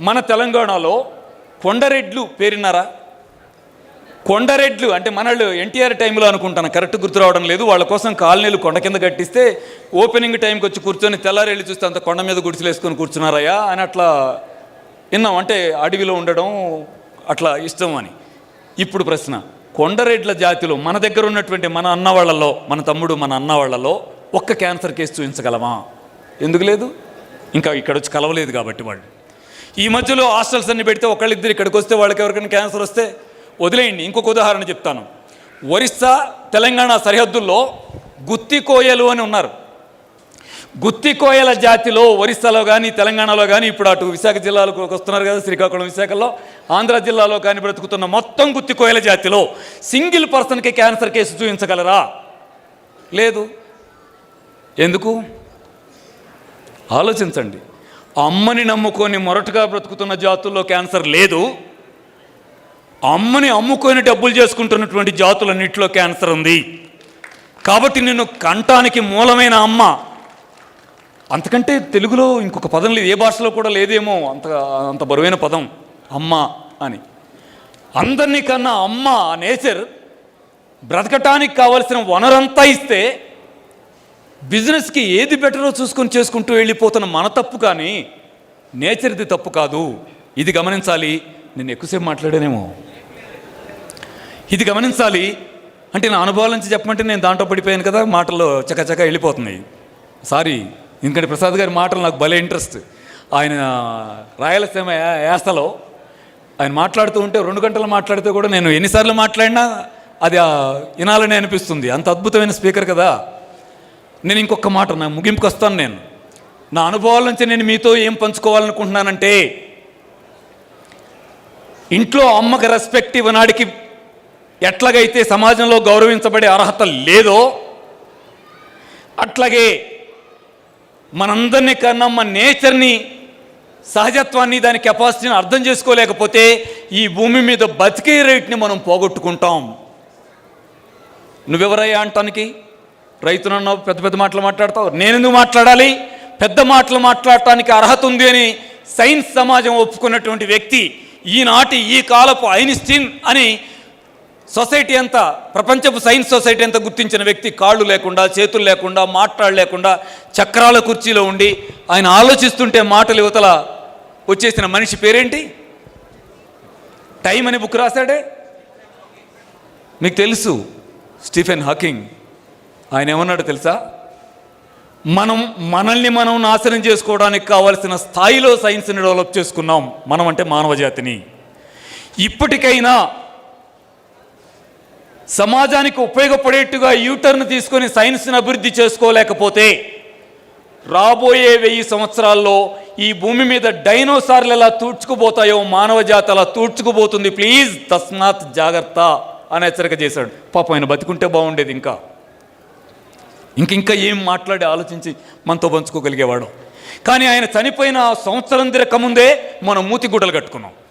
మన తెలంగాణలో కొండరెడ్లు పేరున్నారా కొండరెడ్లు అంటే మనళ్ళు ఎన్టీఆర్ టైంలో అనుకుంటాను కరెక్ట్ గుర్తు రావడం లేదు. వాళ్ళ కోసం కాలనీలు కొండ కింద కట్టిస్తే ఓపెనింగ్ టైంకి వచ్చి కూర్చొని తెల్లారెళ్ళి చూస్తే అంత కొండ మీద గుడిసెలేసుకొని కూర్చున్నారయ్యా అని అట్లా విన్నాం. అంటే అడవిలో ఉండడం అట్లా ఇష్టం అని. ఇప్పుడు ప్రశ్న కొండరెడ్ల జాతిలో మన దగ్గర ఉన్నటువంటి మన అన్న వాళ్ళలో మన తమ్ముడు మన అన్న వాళ్ళలో ఒక్క క్యాన్సర్ కేసు చూపించగలమా? ఎందుకు లేదు? ఇంకా ఇక్కడ వచ్చి కలవలేదు కాబట్టి వాళ్ళు. ఈ మధ్యలో హాస్టల్స్ అన్ని పెడితే ఒకళ్ళిద్దరు ఇక్కడికి వస్తే వాళ్ళకి ఎవరికైనా క్యాన్సర్ వస్తే వదిలేయండి ఇంకొక ఉదాహరణ చెప్తాను. ఒరిస్సా తెలంగాణ సరిహద్దుల్లో గుత్తికోయలు అని ఉన్నారు. గుత్తికోయల జాతిలో ఒరిస్సాలో కానీ తెలంగాణలో కానీ ఇప్పుడు అటు విశాఖ జిల్లాలకు వస్తున్నారు కదా శ్రీకాకుళం విశాఖలో ఆంధ్ర జిల్లాలో కానీ బ్రతుకుతున్న మొత్తం గుత్తికోయల జాతిలో సింగిల్ పర్సన్కి క్యాన్సర్ కేసు చూపించగలరా? లేదు. ఎందుకు? ఆలోచించండి. అమ్మని నమ్ముకొని మొరటుగా బ్రతుకుతున్న జాతుల్లో క్యాన్సర్ లేదు. అమ్మని అమ్ముకొని డబ్బులు చేసుకుంటున్నటువంటి జాతులన్నింటిలో క్యాన్సర్ ఉంది. కాబట్టి నిన్ను కంటానికి మూలమైన అమ్మ. అంతకంటే తెలుగులో ఇంకొక పదం లేదు. ఏ భాషలో కూడా లేదేమో అంత అంత బరువైన పదం. అమ్మ అని. అందరినీ కన్నా అమ్మ నేచర్ బ్రతకటానికి కావలసిన వనరంతా ఇస్తే బిజినెస్కి ఏది బెటరో చూసుకొని చేసుకుంటూ వెళ్ళిపోతున్న మన తప్పు కానీ నేచర్ది తప్పు కాదు. ఇది గమనించాలి. నేను ఎక్కువసేపు మాట్లాడానేమో. ఇది గమనించాలి. అంటే నా అనుభవాల నుంచి చెప్పమంటే నేను దాంట్లో పడిపోయాను కదా మాటల్లో చకచక వెళ్ళిపోతున్నాయి. సారీ ఎందుకంటే ప్రసాద్ గారి మాటలు నాకు భలే ఇంట్రెస్ట్ ఆయన రాయలసీమ యాసలో ఆయన మాట్లాడుతూ ఉంటే రెండు గంటలు మాట్లాడితే కూడా నేను ఎన్నిసార్లు మాట్లాడినా అది వినాలని అనిపిస్తుంది. అంత అద్భుతమైన స్పీకర్ కదా. నేను ఇంకొక మాట నా ముగింపుకు వస్తాను నేను. నా అనుభవాల నుంచి నేను మీతో ఏం పంచుకోవాలనుకుంటున్నానంటే ఇంట్లో అమ్మకి రెస్పెక్ట్ ఇవ్వనాడికి ఎట్లాగైతే సమాజంలో గౌరవించబడే అర్హత లేదో అట్లాగే మనందరినీ కన్నా మన నేచర్ని సహజత్వాన్ని దాని కెపాసిటీని అర్థం చేసుకోలేకపోతే ఈ భూమి మీద బతికే రేట్ని మనం పోగొట్టుకుంటాం. నువ్వెవరయ్యా అంటానికి? రైతునన్నావు పెద్ద పెద్ద మాటలు మాట్లాడతావు? నేను ఎందుకు మాట్లాడాలి? పెద్ద మాటలు మాట్లాడటానికి అర్హత ఉంది అని సైన్స్ సమాజం ఒప్పుకున్నటువంటి వ్యక్తి ఈనాటి ఈ కాలపు ఐన్స్టీన్ అని సొసైటీ అంతా ప్రపంచపు సైన్స్ సొసైటీ అంతా గుర్తించిన వ్యక్తి కాళ్ళు లేకుండా చేతులు లేకుండా మాట్లాడలేకుండా చక్రాల కుర్చీలో ఉండి ఆయన ఆలోచిస్తుంటే మాటలు యువతల వచ్చేసిన మనిషి పేరేంటి? టైం అని బుక్ రాశాడే? మీకు తెలుసు స్టీఫెన్ హాకింగ్. ఆయన ఏమన్నాడు తెలుసా? మనం మనల్ని మనం నాశనం చేసుకోవడానికి కావలసిన స్థాయిలో సైన్స్ని డెవలప్ చేసుకున్నాం. మనం అంటే మానవ జాతిని. ఇప్పటికైనా సమాజానికి ఉపయోగపడేట్టుగా యూటర్న్ తీసుకొని సైన్స్ని అభివృద్ధి చేసుకోలేకపోతే రాబోయే వెయ్యి సంవత్సరాల్లో ఈ భూమి మీద డైనోసార్లు ఎలా తూడ్చుకుపోతాయో మానవ జాతి అలా తూడ్చుకుపోతుంది. ప్లీజ్ తస్మాత్ జాగ్రత్త అని హెచ్చరిక చేశాడు. పాప ఆయన బతికుంటే బాగుండేది ఇంకా. ఇంక ఇంకా ఏం మాట్లాడి ఆలోచించి మనతో పంచుకోగలిగేవాడు? కానీ ఆయన చనిపోయిన సంవత్సరం తిరక ముందే మనం మూతి గుడ్డలు కట్టుకున్నాం.